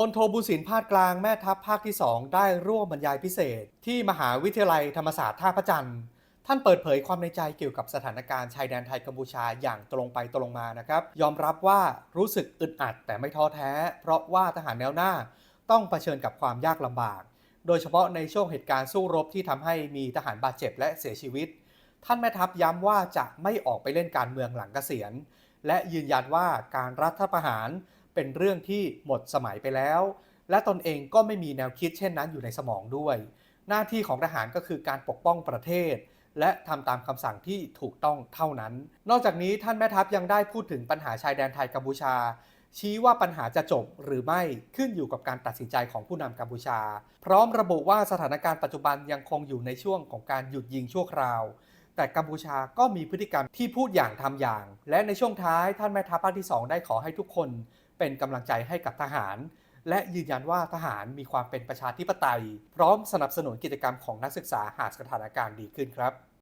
พลโทบุสินพาดกลางแม่ทัพภาคที่ 2 ได้ร่วมบรรยายพิเศษ ที่มหาวิทยาลัยธรรมศาสตร์ท่าพระจันทร์ ท่านเปิดเผยความในใจเกี่ยวกับสถานการณ์ชายแดนไทยกัมพูชาอย่างตรงไปตรงมานะครับ ยอมรับว่ารู้สึกอึดอัดแต่ไม่ท้อแท้ เพราะว่าทหารแนวหน้าต้องเผชิญกับความยากลำบาก โดยเฉพาะในช่วงเหตุการณ์สู้รบที่ทำให้มีทหารบาดเจ็บและเสียชีวิต ท่านแม่ทัพย้ำว่าจะไม่ออกไปเล่นการเมืองหลังเกษียณ และยืนยันว่าการรัฐประหาร เป็นเรื่องที่หมดสมัยไปแล้ว และตนเองก็ไม่มีแนวคิดเช่นนั้นอยู่ในสมองด้วย หน้าที่ของทหารก็คือการปกป้องประเทศ และทำตามคำสั่งที่ถูกต้องเท่านั้น นอกจากนี้ท่านแม่ทัพยังได้พูดถึงปัญหาชายแดนไทยกัมพูชา ชี้ว่าปัญหาจะจบหรือไม่ขึ้นอยู่กับการตัดสินใจของผู้นำกัมพูชา พร้อมระบุว่าสถานการณ์ปัจจุบันยังคงอยู่ในช่วงของการหยุดยิงชั่วคราว แต่กัมพูชาก็มีพฤติกรรมที่พูดอย่างทำอย่าง และในช่วงท้ายท่านแม่ทัพภาคที่ 2 ได้ขอให้ทุกคนเป็นกำลังใจให้กับทหาร และยืนยันว่าทหารมีความเป็นประชาธิปไตย พร้อมสนับสนุนกิจกรรมของนักศึกษาหากสถานการณ์ดีขึ้นครับ